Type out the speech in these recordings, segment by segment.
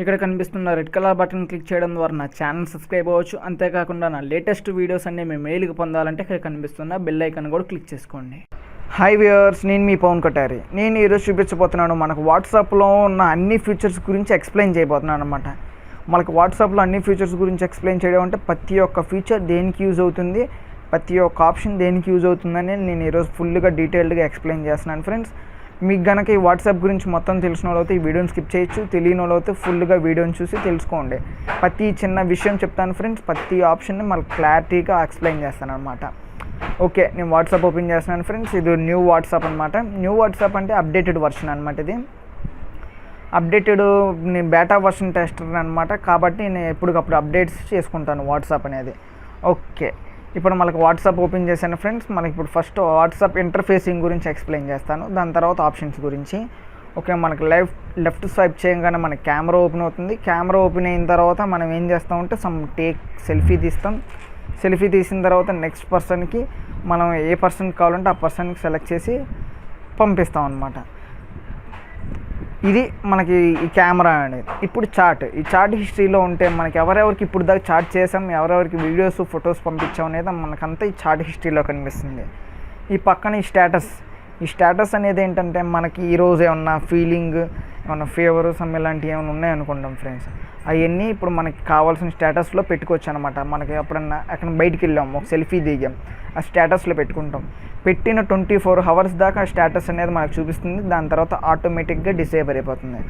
ఇక్కడ కనిపిస్తున్న red colour button click చేయడం ద్వారా నా ఛానల్ సబ్స్క్రైబ్ అవ్వచ్చు. అంతేకాకుండా నా లేటెస్ట్ వీడియోస్ అన్ని మీ మెయిల్కి పొందాలంటే ఇక్కడ కనిపిస్తున్న బెల్ ఐకాన్ కూడా క్లిక్ చేసుకోండి. హాయ్ వ్యూయర్స్ నేను మీ పవన్ కటారి నేను ఈరోజు చూపించబోతున్నాను మనకు వాట్సాప్లో ఉన్న అన్ని ఫీచర్స్ గురించి ఎక్స్ప్లెయిన్ చేయబోతున్నాను అనమాట మనకు వాట్సాప్లో అన్ని ఫీచర్స్ గురించి ఎక్స్ప్లెయిన్ చేయడం అంటే ప్రతి ఒక్క ఫీచర్ దేనికి యూజ్ అవుతుంది ప్రతి ఒక్క ఆప్షన్ దేనికి యూజ్ అవుతుందని నేను ఈరోజు ఫుల్గా డీటెయిల్డ్గా ఎక్స్ప్లెయిన్ చేస్తున్నాను ఫ్రెండ్స్ మీకు గనక ఈ వాట్సాప్ గురించి మొత్తం తెలిసిన వాళ్ళైతే ఈ వీడియోని స్కిప్ చేయొచ్చు. తెలియని వాళ్ళైతే ఫుల్గా వీడియోని చూసి తెలుసుకోండి. ప్రతి చిన్న విషయం చెప్తాను ఫ్రెండ్స్. ప్రతి ఆప్షన్ని మళ్ళీ క్లారిటీగా ఎక్స్ప్లెయిన్ చేస్తాను అనమాట ఓకే నేను వాట్సాప్ ఓపెన్ చేస్తున్నాను ఫ్రెండ్స్. ఇది న్యూ వాట్సాప్ అనమాట న్యూ వాట్సాప్ అంటే అప్డేటెడ్ వర్షన్ అనమాట ఇది. అప్డేటెడ్ నేను బేటా వర్షన్ టెస్టర్ అనమాట కాబట్టి నేను ఎప్పటికప్పుడు అప్డేట్స్ చేసుకుంటాను వాట్సాప్ అనేది. ఓకే. ఇప్పుడు మనకు వాట్సాప్ ఓపెన్ చేశాను ఫ్రెండ్స్. మనకి ఇప్పుడు ఫస్ట్ వాట్సాప్ ఇంటర్ఫేసింగ్ గురించి ఎక్స్ప్లెయిన్ చేస్తాను. దాని తర్వాత ఆప్షన్స్ గురించి. ఓకే మనకి లెఫ్ట్ లెఫ్ట్ స్వైప్ చేయగానే మనకి కెమెరా ఓపెన్ అవుతుంది. కెమెరా ఓపెన్ అయిన తర్వాత మనం ఏం చేస్తామంటే సమ్ టేక్ సెల్ఫీ తీస్తాం. సెల్ఫీ తీసిన తర్వాత నెక్స్ట్ పర్సన్కి మనం ఏ పర్సన్కి కావాలంటే ఆ పర్సన్కి సెలెక్ట్ చేసి పంపిస్తాం అనమాట ఇది మనకి ఈ కెమెరా అనేది. ఇప్పుడు చాట్. ఈ చాట్ హిస్టరీలో ఉంటే మనకి ఎవరెవరికి ఇప్పుడు దాకా చాట్ చేసాం ఎవరెవరికి వీడియోస్ ఫొటోస్ పంపించాం అనేది మనకంతా ఈ చాట్ హిస్టరీలో కనిపిస్తుంది. ఈ పక్కన ఈ స్టేటస్. ఈ స్టేటస్ అనేది ఏంటంటే మనకి ఈరోజు ఏమన్నా ఫీలింగ్ ఏమన్నా ఫేవర్ సమ్ ఇలాంటివి ఏమైనా ఉన్నాయనుకుంటాం ఫ్రెండ్స్ అవన్నీ ఇప్పుడు మనకి కావాల్సిన స్టేటస్లో పెట్టుకోవచ్చు అనమాట మనకి ఎప్పుడన్నా అక్కడ బయటికి వెళ్ళాం ఒక సెల్ఫీ దిగాం ఆ స్టేటస్లో పెట్టుకుంటాం. పెట్టిన ట్వంటీ ఫోర్ అవర్స్ దాకా ఆ స్టేటస్ అనేది మనకు చూపిస్తుంది. దాని తర్వాత ఆటోమేటిక్గా డిసేబుల్ అయిపోతుంది.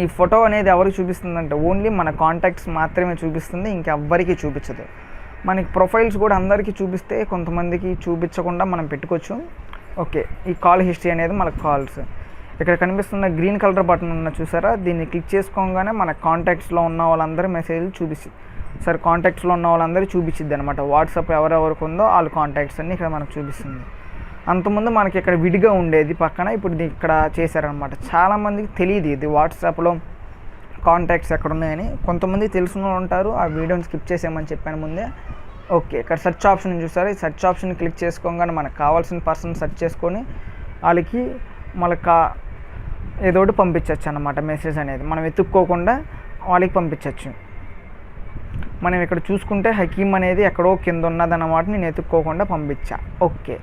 ఈ ఫోటో అనేది ఎవరికి చూపిస్తుందంటే ఓన్లీ మన కాంటాక్ట్స్ మాత్రమే చూపిస్తుంది ఇంకెవ్వరికి చూపించదు. మనకి ప్రొఫైల్స్ కూడా అందరికీ చూపిస్తే కొంతమందికి చూపించకుండా మనం పెట్టుకోవచ్చు. ఓకే ఈ కాల్ హిస్టరీ అనేది మనకు కాల్స్. ఇక్కడ కనిపిస్తున్న గ్రీన్ కలర్ బటన్ ఉన్న చూసారా? దీన్ని క్లిక్ చేసుకోగానే మన కాంటాక్ట్స్లో ఉన్న వాళ్ళందరూ మెసేజ్లు చూపిస్తుంది సరే కాంటాక్ట్స్లో ఉన్న వాళ్ళందరూ చూపించిద్ది అనమాట వాట్సాప్ ఎవరెవరికి ఉందో వాళ్ళ కాంటాక్ట్స్ అన్ని ఇక్కడ మనకు చూపిస్తుంది. అంతకుముందు మనకి ఇక్కడ విడిగా ఉండేది పక్కన ఇప్పుడు ఇక్కడ చేశారనమాట చాలామందికి తెలియదు ఇది వాట్సాప్లో కాంటాక్ట్స్ ఎక్కడ ఉన్నాయని కొంతమంది తెలిసిన వాళ్ళు ఉంటారు ఆ వీడియోని స్కిప్ చేసేయమని చెప్పాను ముందే. ఓకే ఇక్కడ సెర్చ్ ఆప్షన్ చూసారు? ఈ సెర్చ్ ఆప్షన్ క్లిక్ చేసుకోగానే మనకు కావాల్సిన పర్సన్ సెర్చ్ చేసుకొని వాళ్ళకి మనకు కా ఏదో ఒకటి పంపించవచ్చు అన్నమాట మెసేజ్ అనేది. మనం వెతుక్కోకుండా వాళ్ళకి పంపించవచ్చు మనం ఇక్కడ చూసుకుంటే హకీమ్ అనేది ఎక్కడో కింద ఉన్నదన్నమాట నేను వెతుక్కోకుండా పంపించా. ఓకే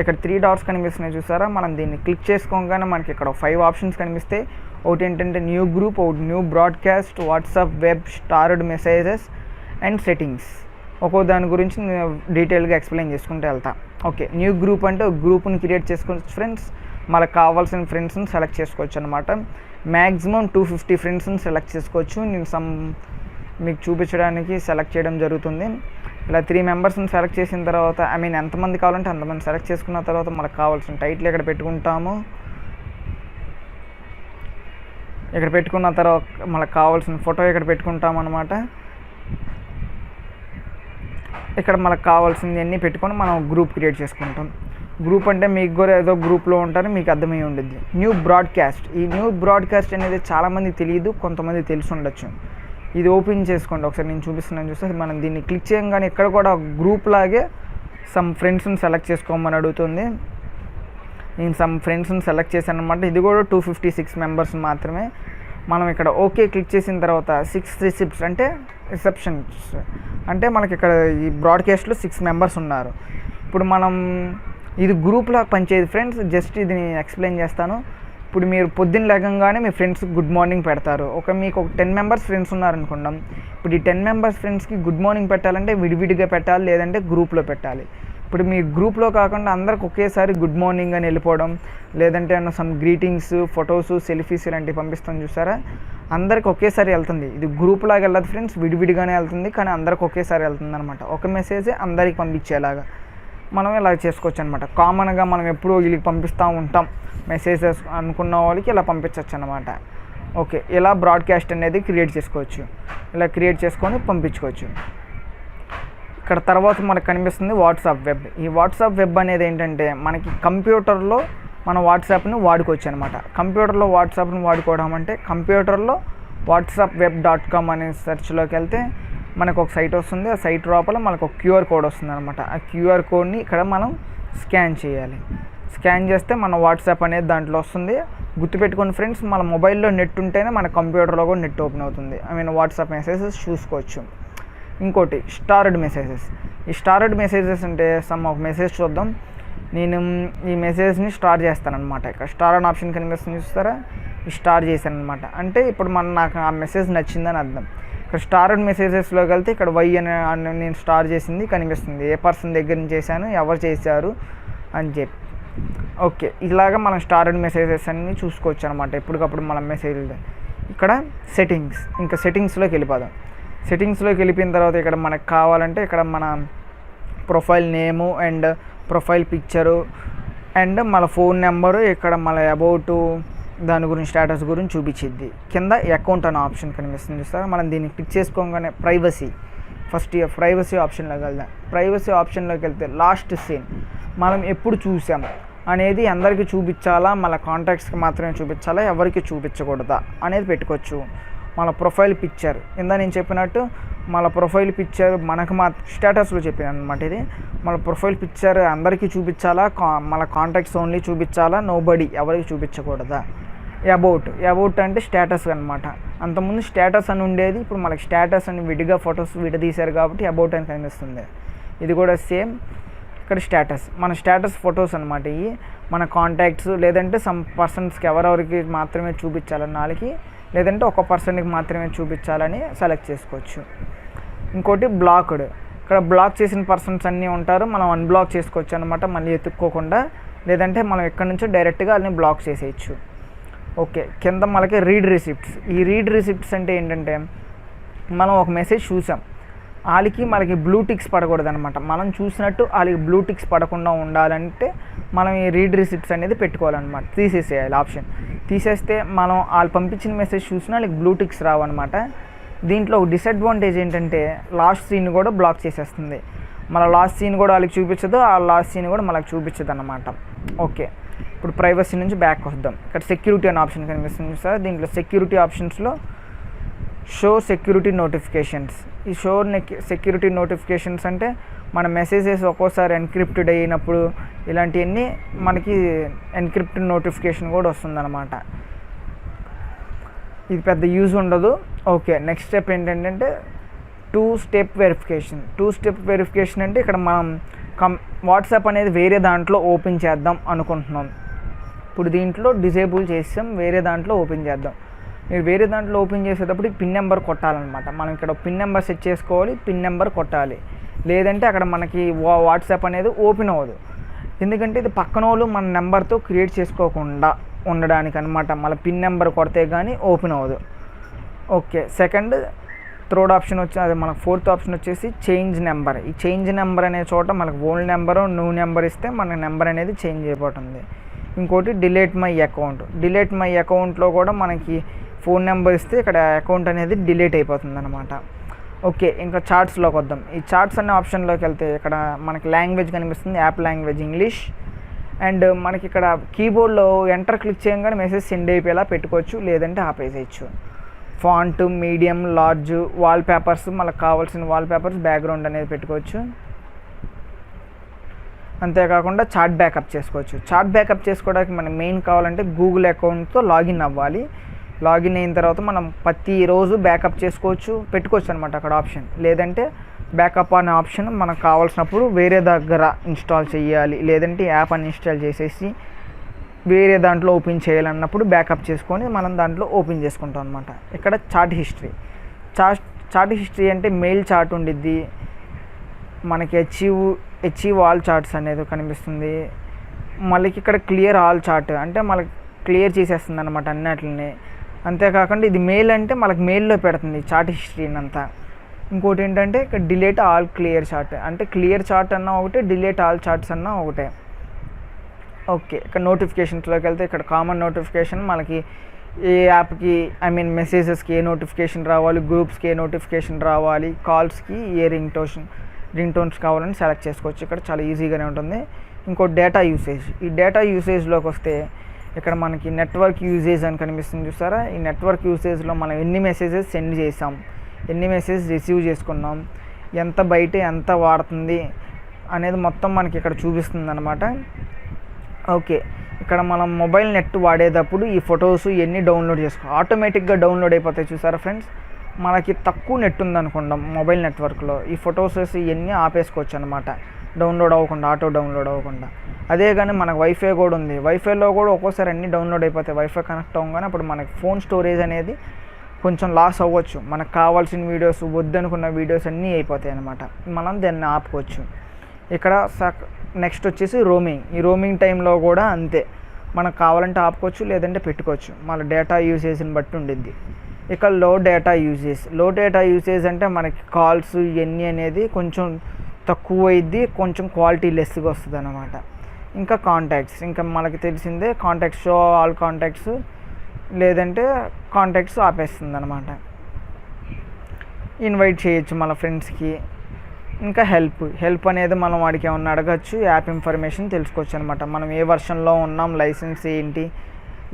ఇక్కడ త్రీ డాట్స్ కనిపిస్తున్నాయి చూసారా? మనం దీన్ని క్లిక్ చేసుకోగానే మనకి ఇక్కడ ఫైవ్ ఆప్షన్స్ కనిపిస్తాయి ఒకటి ఏంటంటే న్యూ గ్రూప్ ఒకటి new broadcast WhatsApp web starred messages and settings ఒక్కో దాని గురించి నేను డీటెయిల్గా ఎక్స్ప్లెయిన్ చేసుకుంటూ వెళ్తా. ఓకే న్యూ గ్రూప్ అంటే ఒక గ్రూప్ని క్రియేట్ చేసుకోవచ్చు ఫ్రెండ్స్ మనకు కావాల్సిన ఫ్రెండ్స్ని సెలెక్ట్ చేసుకోవచ్చు అనమాట మ్యాక్సిమం టూ ఫిఫ్టీ ఫ్రెండ్స్ని సెలెక్ట్ చేసుకోవచ్చు. నేను సమ్ మీకు చూపించడానికి సెలెక్ట్ చేయడం జరుగుతుంది. ఇలా త్రీ మెంబర్స్ని సెలెక్ట్ చేసిన తర్వాత ఐ మీన్ ఎంతమంది కావాలంటే అంతమంది సెలెక్ట్ చేసుకున్న తర్వాత మనకు కావాల్సిన టైటిల్ ఇక్కడ పెట్టుకుంటాము? ఇక్కడ పెట్టుకున్న తర్వాత మనకు కావాల్సిన ఫోటో ఇక్కడ పెట్టుకుంటాం అనమాట ఇక్కడ మనకు కావాల్సింది అన్నీ పెట్టుకొని మనం గ్రూప్ క్రియేట్ చేసుకుంటాం. గ్రూప్ అంటే మీకు కూడా ఏదో గ్రూప్లో ఉంటారు మీకు అర్థమై ఉండిద్ది. New broadcast. ఈ న్యూ బ్రాడ్కాస్ట్ అనేది చాలామంది తెలియదు కొంతమంది తెలిసి ఉండొచ్చు. ఇది ఓపెన్ చేసుకోండి ఒకసారి నేను చూపిస్తున్నాను చూస్తే మనం దీన్ని క్లిక్ చేయగానే ఇక్కడ కూడా గ్రూప్ లాగే సమ్ ఫ్రెండ్స్ని సెలెక్ట్ చేసుకోమని అడుగుతుంది. నేను సమ్ ఫ్రెండ్స్ని సెలెక్ట్ చేశాను అనమాట ఇది కూడా టూ ఫిఫ్టీ సిక్స్ మెంబర్స్ మాత్రమే. మనం ఇక్కడ ఓకే క్లిక్ చేసిన తర్వాత సిక్స్ రిసిప్ట్స్ అంటే రిసెప్షన్స్ అంటే మనకి ఇక్కడ ఈ బ్రాడ్కాస్ట్లో సిక్స్ మెంబర్స్ ఉన్నారు. ఇప్పుడు మనం ఇది గ్రూప్లో పనిచేయదు ఫ్రెండ్స్ జస్ట్ ఇది నేను ఎక్స్ప్లెయిన్ చేస్తాను. ఇప్పుడు మీరు పొద్దున్న లేకంగానే మీ ఫ్రెండ్స్ గుడ్ మార్నింగ్ పెడతారు. ఒక మీకు ఒక టెన్ మెంబర్స్ ఫ్రెండ్స్ ఉన్నారనుకుందాం. ఇప్పుడు ఈ టెన్ మెంబర్స్ ఫ్రెండ్స్కి గుడ్ మార్నింగ్ పెట్టాలంటే విడివిడిగా పెట్టాలి లేదంటే గ్రూప్లో పెట్టాలి. ఇప్పుడు మీ గ్రూప్లో కాకుండా అందరికి ఒకేసారి గుడ్ మార్నింగ్ అని వెళ్ళిపోవడం లేదంటే అన్న సమ్ గ్రీటింగ్స్ ఫొటోస్ సెల్ఫీస్ ఇలాంటివి పంపిస్తాం చూసారా? అందరికి ఒకేసారి వెళ్తుంది. ఇది గ్రూప్లాగా వెళ్ళదు ఫ్రెండ్స్ విడివిడిగానే వెళ్తుంది కానీ అందరికి ఒకేసారి వెళ్తుంది అనమాట ఒక మెసేజ్ అందరికి పంపించేలాగా. మనం ఇలా చేసుకోవచ్చు అనమాట కామన్గా మనం ఎప్పుడూ వీళ్ళకి పంపిస్తూ ఉంటాం. మెసేజెస్ అనుకున్న వాళ్ళకి ఇలా పంపించవచ్చు అనమాట ఓకే ఇలా బ్రాడ్కాస్ట్ అనేది క్రియేట్ చేసుకోవచ్చు. ఇలా క్రియేట్ చేసుకొని పంపించుకోవచ్చు. ఇక్కడ తర్వాత మనకు కనిపిస్తుంది వాట్సాప్ వెబ్. ఈ వాట్సాప్ వెబ్ అనేది ఏంటంటే మనకి కంప్యూటర్లో మన వాట్సాప్ని వాడుకోవచ్చు అనమాట కంప్యూటర్లో వాట్సాప్ని వాడుకోవడం అంటే కంప్యూటర్లో వాట్సాప్ వెబ్ డాట్ కామ్ అనే సెర్చ్లోకి వెళ్తే మనకు ఒక సైట్ వస్తుంది. ఆ సైట్ లోపల మనకు ఒక క్యూఆర్ కోడ్ వస్తుంది అనమాట ఆ క్యూఆర్ కోడ్ని ఇక్కడ మనం స్కాన్ చేయాలి. స్కాన్ చేస్తే మన వాట్సాప్ అనేది దాంట్లో వస్తుంది. గుర్తుపెట్టుకోండి ఫ్రెండ్స్ మన మొబైల్లో నెట్ ఉంటేనే మన కంప్యూటర్లో కూడా నెట్ ఓపెన్ అవుతుంది. ఐ మీన్ వాట్సాప్ మెసేజెస్ చూసుకోవచ్చు. ఇంకోటి స్టార్డ్ మెసేజెస్ ఈ స్టార్డ్ మెసేజెస్ అంటే సమ్ ఒక మెసేజ్ చూద్దాం. నేను ఈ మెసేజ్ని స్టార్ చేస్తానమాట ఇక్కడ స్టార్ అని ఆప్షన్ కనిపిస్తుంది చూస్తారా? ఈ స్టార్ చేశాను అనమాట అంటే ఇప్పుడు మన నాకు ఆ మెసేజ్ నచ్చిందని అర్థం. ఇక్కడ స్టార్డ్ మెసేజెస్లోకి వెళ్తే ఇక్కడ వై అని నేను స్టార్ చేసింది కనిపిస్తుంది. ఏ పర్సన్ దగ్గర నుంచి చేశాను ఎవరు చేశారు అని చెప్పి. ఓకే ఇలాగ మనం స్టార్డ్ మెసేజెస్ అన్నీ చూసుకోవచ్చు అనమాట ఎప్పటికప్పుడు మన మెసేజ్ ఇక్కడ సెట్టింగ్స్ ఇంకా సెట్టింగ్స్లోకి వెళ్ళిపోదాం. సెట్టింగ్స్లోకి వెళ్ళిపోయిన తర్వాత ఇక్కడ మనకు కావాలంటే ఇక్కడ మన profile name and profile picture and మన ఫోన్ నెంబరు ఇక్కడ మన అబౌట్ దాని గురించి స్టేటస్ గురించి చూపించిద్ది. కింద అకౌంట్ అనే ఆప్షన్ కనిపిస్తుంది చూస్తారా మనం దీన్ని క్లిక్ చేసుకోగానే ప్రైవసీ ఫస్ట్ ఇయర్ ప్రైవసీ ఆప్షన్లోకి వెళ్దాం. ప్రైవసీ ఆప్షన్లోకి వెళ్తే లాస్ట్ సీన్ మనం ఎప్పుడు చూసాం అనేది అందరికీ చూపించాలా? మన కాంటాక్ట్స్కి మాత్రమే చూపించాలా? ఎవరికి చూపించకూడదా? అనేది పెట్టుకోవచ్చు. మన ప్రొఫైల్ పిక్చర్ ఇందా నేను చెప్పినట్టు మన ప్రొఫైల్ పిక్చర్ మనకు మా స్టేటస్లో చెప్పాను అనమాట ఇది. మన ప్రొఫైల్ పిక్చర్ అందరికీ చూపించాలా? కా మన కాంటాక్ట్స్ ఓన్లీ చూపించాలా? నోబడి ఎవరికి చూపించకూడదా? అబౌట్ అబౌట్ అంటే స్టేటస్ అనమాట అంతకుముందు స్టేటస్ అని ఉండేది ఇప్పుడు మనకి స్టేటస్ అని విడిగా ఫొటోస్ విడదీశారు కాబట్టి అబౌట్ అని కనిపిస్తుంది. ఇది కూడా సేమ్ ఇక్కడ స్టేటస్ మన స్టేటస్ ఫొటోస్ అనమాట ఇవి. మన కాంటాక్ట్స్ లేదంటే సమ్ పర్సన్స్కి ఎవరెవరికి మాత్రమే చూపించాలని వాళ్ళకి లేదంటే ఒక పర్సన్కి మాత్రమే చూపించాలని సెలెక్ట్ చేసుకోవచ్చు. ఇంకోటి బ్లాక్డ్. ఇక్కడ బ్లాక్ చేసిన పర్సన్స్ అన్నీ ఉంటారు. మనం అన్బ్లాక్ చేసుకోవచ్చు అనమాట మళ్ళీ ఎత్తుక్కోకుండా లేదంటే మనం ఎక్కడి నుంచో డైరెక్ట్గా అన్నీ బ్లాక్ చేసేయచ్చు. ఓకే. కింద మనకి రీడ్ రిసిప్ట్స్. ఈ రీడ్ రిసిప్ట్స్ అంటే ఏంటంటే మనం ఒక మెసేజ్ చూసాం. వాళ్ళకి మనకి బ్లూ టిక్స్ పడకూడదు అనమాట మనం చూసినట్టు వాళ్ళకి బ్లూ టిక్స్ పడకుండా ఉండాలంటే మనం ఈ రీడ్ రిసిప్ట్స్ అనేది పెట్టుకోవాలన్నమాట. తీసేసేయాలి ఆప్షన్ తీసేస్తే మనం వాళ్ళు పంపించిన మెసేజ్ చూసినా వాళ్ళకి బ్లూ టిక్స్ రావన్నమాట. దీంట్లో డిసడ్వాంటేజ్ ఏంటంటే లాస్ట్ సీన్ కూడా బ్లాక్ చేసేస్తుంది. మన లాస్ట్ సీన్ కూడా వాళ్ళకి చూపించదు ఆ లాస్ట్ సీన్ కూడా మనకు చూపించదు అనమాట ఓకే ఇప్పుడు ప్రైవసీ నుంచి బ్యాక్ వద్దాం. ఇక్కడ సెక్యూరిటీ అనే ఆప్షన్ కనిపిస్తుంది సార్ దీంట్లో సెక్యూరిటీ ఆప్షన్స్లో షో సెక్యూరిటీ నోటిఫికేషన్స్ ఈ షో సెక్యూరిటీ నోటిఫికేషన్స్ అంటే మన మెసేజెస్ ఒక్కోసారి ఎన్క్రిప్టెడ్ అయినప్పుడు ఇలాంటివన్నీ మనకి ఎన్క్రిప్టెడ్ నోటిఫికేషన్ కూడా వస్తుందన్నమాట. ఇది పెద్ద యూజ్ ఉండదు. ఓకే నెక్స్ట్ స్టెప్ ఏంటంటే two step verification two step verification అంటే ఇక్కడ మనం కం వాట్సాప్ అనేది వేరే దాంట్లో ఓపెన్ చేద్దాం అనుకుంటున్నాం. ఇప్పుడు దీంట్లో డిజేబుల్ చేసాం వేరే దాంట్లో ఓపెన్ చేద్దాం. మీరు వేరే దాంట్లో ఓపెన్ చేసేటప్పుడు పిన్ నెంబర్ కొట్టాలన్నమాట. మనం ఇక్కడ పిన్ నెంబర్ సెట్ చేసుకోవాలి పిన్ నెంబర్ కొట్టాలి. లేదంటే అక్కడ మనకి వా- వాట్సాప్ అనేది ఓపెన్ అవ్వదు. ఎందుకంటే ఇది పక్కన వాళ్ళు మన నెంబర్తో క్రియేట్ చేసుకోకుండా ఉండడానికి అనమాట మళ్ళీ పిన్ నెంబర్ కొడితే కానీ ఓపెన్ అవ్వదు. ఓకే సెకండ్ థర్డ్ ఆప్షన్ వచ్చి అది మనకు ఫోర్త్ ఆప్షన్ వచ్చేసి చేంజ్ నెంబర్. ఈ చేంజ్ నెంబర్ అనే చోట మనకు ఓల్డ్ నెంబర్ న్యూ నెంబర్ ఇస్తే మన నెంబర్ అనేది చేంజ్ అయిపోతుంది. ఇంకోటి delete my account. Delete my అకౌంట్లో కూడా మనకి ఫోన్ నెంబర్ ఇస్తే ఇక్కడ అకౌంట్ అనేది డిలీట్ అయిపోతుంది అనమాట ఓకే ఇంకా చార్ట్స్లోకి వద్దాం. ఈ చార్ట్స్ అనే ఆప్షన్లోకి వెళ్తే ఇక్కడ మనకి లాంగ్వేజ్ కనిపిస్తుంది యాప్ లాంగ్వేజ్ ఇంగ్లీష్. అండ్ మనకి ఇక్కడ కీబోర్డ్లో ఎంటర్ క్లిక్ చేయగానే మెసేజ్ సెండ్ అయిపోయేలా పెట్టుకోవచ్చు లేదంటే ఆపేసేయచ్చు. Font medium large wallpapers మనకు కావాల్సిన వాల్ పేపర్స్ బ్యాక్గ్రౌండ్ అనేది పెట్టుకోవచ్చు. అంతేకాకుండా చార్ట్ బ్యాకప్ చేసుకోవచ్చు. చార్ట్ బ్యాకప్ చేసుకోవడానికి మనకి మెయిన్ కావాలంటే గూగుల్ అకౌంట్తో లాగిన్ అవ్వాలి. లాగిన్ అయిన తర్వాత మనం ప్రతిరోజు బ్యాకప్ చేసుకోవచ్చు పెట్టుకోవచ్చు అనమాట అక్కడ ఆప్షన్. లేదంటే బ్యాకప్ అనే ఆప్షన్ మనకు కావాల్సినప్పుడు వేరే దగ్గర ఇన్స్టాల్ చేయాలి లేదంటే యాప్ అని ఇన్స్టాల్ చేసేసి వేరే దాంట్లో ఓపెన్ చేయాలన్నప్పుడు బ్యాకప్ చేసుకొని మనం దాంట్లో ఓపెన్ చేసుకుంటాం అనమాట ఇక్కడ chat history. Chat chat history అంటే మెయిల్ చార్ట్ ఉండిద్ది. మనకి అచీవ్ అచీవ్ ఆల్ చార్ట్స్ అనేది కనిపిస్తుంది. మళ్ళీ ఇక్కడ క్లియర్ ఆల్ చార్ట్ అంటే మనకి క్లియర్ చేసేస్తుంది అనమాట అన్నిటిని. అంతేకాకుండా ఇది మెయిల్ అంటే మనకి మెయిల్లో పెడుతుంది చాట్ హిస్టరీని అంతా. ఇంకోటి ఏంటంటే ఇక్కడ డిలేట్ ఆల్ క్లియర్ చార్ట్ అంటే క్లియర్ చార్ట్ అన్నా ఒకటే డిలేట్ ఆల్ చార్ట్స్ అన్నా ఒకటే. ఓకే ఇక్కడ నోటిఫికేషన్స్లోకి వెళ్తే ఇక్కడ కామన్ నోటిఫికేషన్ మనకి ఏ యాప్కి ఐ మీన్ మెసేజెస్కి ఏ నోటిఫికేషన్ రావాలి గ్రూప్స్కి ఏ నోటిఫికేషన్ రావాలి కాల్స్కి ఏ రింగ్ టోషన్ రింగ్ టోన్స్ కావాలని సెలెక్ట్ చేసుకోవచ్చు. ఇక్కడ చాలా ఈజీగానే ఉంటుంది. ఇంకో డేటా యూసేజ్ ఈ డేటా యూసేజ్లోకి వస్తే ఇక్కడ మనకి నెట్వర్క్ యూసేజ్ అని కనిపిస్తుంది చూసారా? ఈ నెట్వర్క్ యూసేజ్లో మనం ఎన్ని మెసేజెస్ సెండ్ చేసాం? ఎన్ని మెసేజ్ రిసీవ్ చేసుకున్నాం? ఎంత బయట ఎంత వాడుతుంది? అనేది మొత్తం మనకి ఇక్కడ చూపిస్తుంది అనమాట ఓకే. ఇక్కడ మనం మొబైల్ నెట్ వాడేటప్పుడు ఈ ఫొటోస్ ఇవన్నీ డౌన్లోడ్ చేసుకో ఆటోమేటిక్గా డౌన్లోడ్ అయిపోతాయి చూసారా ఫ్రెండ్స్ మనకి తక్కువ నెట్ ఉందనుకుందాం మొబైల్ నెట్వర్క్లో ఈ ఫొటోస్ ఇవన్నీ ఆపేసుకోవచ్చు అనమాట డౌన్లోడ్ అవ్వకుండా ఆటో డౌన్లోడ్ అవ్వకుండా. అదే కానీ మనకు వైఫై కూడా ఉంది. వైఫైలో కూడా ఒక్కోసారి అన్నీ డౌన్లోడ్ అయిపోతాయి. వైఫై కనెక్ట్ అవ్వగానే అప్పుడు మనకి ఫోన్ స్టోరేజ్ అనేది కొంచెం లాస్ అవ్వచ్చు. మనకు కావాల్సిన వీడియోస్ వద్దనుకున్న వీడియోస్ అన్నీ అయిపోతాయి అనమాట మనం దాన్ని ఆపుకోవచ్చు. ఇక్కడ సక్ నెక్స్ట్ వచ్చేసి రోమింగ్ ఈ రోమింగ్ టైంలో కూడా అంతే. మనకు కావాలంటే ఆపుకోవచ్చు లేదంటే పెట్టుకోవచ్చు. మన డేటా యూసేజ్ని బట్టి ఉండిద్ది. ఇక లో డేటా యూసేజ్లో డేటా యూసేజ్ అంటే మనకి కాల్స్ ఇవన్నీ అనేది కొంచెం తక్కువ అయింది కొంచెం క్వాలిటీ లెస్గా వస్తుంది అనమాట ఇంకా కాంటాక్ట్స్ ఇంకా మనకి తెలిసిందే కాంటాక్ట్స్ షో ఆల్ కాంటాక్ట్స్ లేదంటే కాంటాక్ట్స్ ఆపేస్తుంది అనమాట ఇన్వైట్ చేయొచ్చు మన ఫ్రెండ్స్కి ఇంకా హెల్ప్ హెల్ప్ అనేది మనం వాడికి ఏమన్నా అడగచ్చు యాప్ ఇన్ఫర్మేషన్ తెలుసుకోవచ్చు అనమాట మనం ఏ వర్షన్లో ఉన్నాం లైసెన్స్ ఏంటి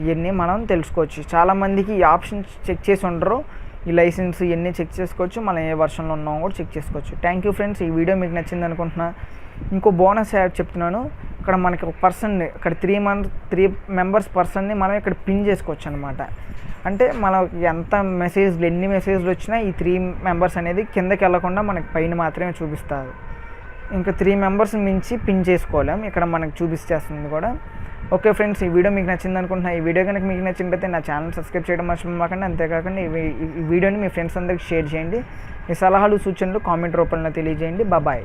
ఇవన్నీ మనం తెలుసుకోవచ్చు. చాలామందికి ఈ ఆప్షన్స్ చెక్ చేసి ఉండరు. ఈ లైసెన్స్ ఇవన్నీ చెక్ చేసుకోవచ్చు. మనం ఏ వర్షన్లో ఉన్నామో కూడా చెక్ చేసుకోవచ్చు. థ్యాంక్ యూ ఫ్రెండ్స్ ఈ వీడియో మీకు నచ్చింది అనుకుంటున్నా. ఇంకో బోనస్ యాప్ చెప్తున్నాను. ఇక్కడ మనకి ఒక పర్సన్ని ఇక్కడ త్రీ మంత్ త్రీ మెంబర్స్ పర్సన్ని మనం ఇక్కడ పిన్ చేసుకోవచ్చు అనమాట అంటే మనకి ఎంత మెసేజ్లు ఎన్ని మెసేజ్లు వచ్చినా ఈ త్రీ మెంబర్స్ అనేది కిందకి వెళ్ళకుండా మనకి పైన మాత్రమే చూపిస్తారు. ఇంకా త్రీ మెంబర్స్ మించి పిన్ చేసుకోలేం. ఇక్కడ మనకు చూపిస్తేస్తుంది కూడా. ఓకే ఫ్రెండ్స్ ఈ వీడియో మీకు నచ్చింది అనుకుంటున్నా ఈ వీడియో కనుక మీకు నచ్చినట్లయితే నా ఛానల్ సబ్స్క్రైబ్ చేయడం మర్చిపోకండి అంతేకాకుండా ఈ వీడియోని మీ ఫ్రెండ్స్ అందరికి షేర్ చేయండి. మీ సలహాలు సూచనలు కామెంట్ రూపంలో తెలియజేయండి. బాబాయ్